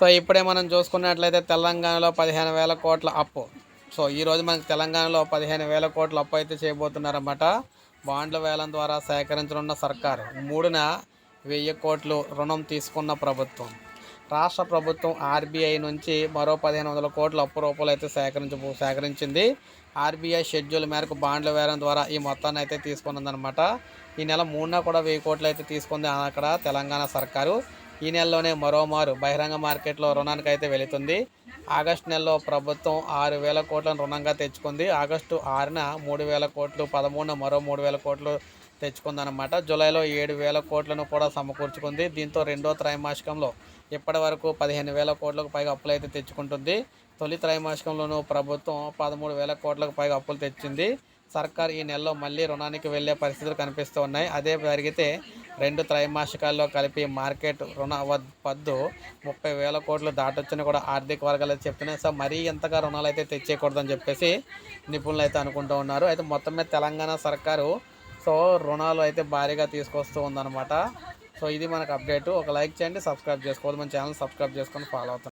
So ఇప్పుడే మనం చూసుకున్నట్లయితే తెలంగాణలో పదిహేను వేల కోట్ల అప్పు. సో ఈరోజు మనకి తెలంగాణలో పదిహేను వేల కోట్ల అప్పు అయితే చేయబోతున్నారన్నమాట. బాండ్ల వేలం ద్వారా సేకరించనున్న సర్కారు. మూడున వెయ్యి కోట్లు రుణం తీసుకున్న ప్రభుత్వం. రాష్ట్ర ప్రభుత్వం ఆర్బీఐ నుంచి మరో పదిహేను వందల కోట్ల అప్పు రూపాయలు అయితే సేకరించబో సేకరించింది. ఆర్బీఐ షెడ్యూల్ మేరకు బాండ్ల వేలం ద్వారా ఈ మొత్తాన్ని అయితే తీసుకున్నదనమాట ఈ నెల మూడున కూడా వెయ్యి కోట్లు అయితే తీసుకుంది అక్కడ తెలంగాణ సర్కారు. ఈ నెలలోనే మరోమారు బహిరంగ మార్కెట్లో రుణానికి అయితే వెళుతుంది. ఆగస్టు నెలలో ప్రభుత్వం ఆరు వేల కోట్లను రుణంగా తెచ్చుకుంది. ఆగస్టు ఆరున మూడు వేల కోట్లు పదమూడున మరో మూడు వేల కోట్లు తెచ్చుకుందనమాట జూలైలో ఏడు వేల కోట్లను కూడా సమకూర్చుకుంది. దీంతో రెండో త్రైమాసికంలో ఇప్పటి వరకు పదిహేను వేల కోట్లకు పైగా అప్పులు అయితే తెచ్చుకుంటుంది. తొలి త్రైమాసికంలోనూ ప్రభుత్వం పదమూడు వేల కోట్లకు పైగా అప్పులు తెచ్చింది. సర్కార్ ఈ నెలలో మళ్ళీ రుణానికి వెళ్ళే పరిస్థితులు కనిపిస్తూ ఉన్నాయి. అదే జరిగితే రెండు త్రైమాసికాల్లో కలిపి మార్కెట్ రుణ పద్దు ముప్పై వేల కోట్లు దాటొచ్చని కూడా ఆర్థిక వర్గాలు చెప్తున్నాయి. సో మరీ ఎంతగా రుణాలు అయితే తెచ్చేయకూడదని చెప్పేసి నిపుణులు అయితే అనుకుంటూ ఉన్నారు. అయితే మొత్తం మీద తెలంగాణ సర్కారు సో రుణాలు అయితే భారీగా తీసుకొస్తూ ఉందన్నమాట. సో ఇది మనకు అప్డేట్. ఒక లైక్ చేయండి సబ్స్క్రైబ్ చేసుకోవాలి మన ఛానల్ సబ్స్క్రైబ్ చేసుకొని ఫాలో అవుతాం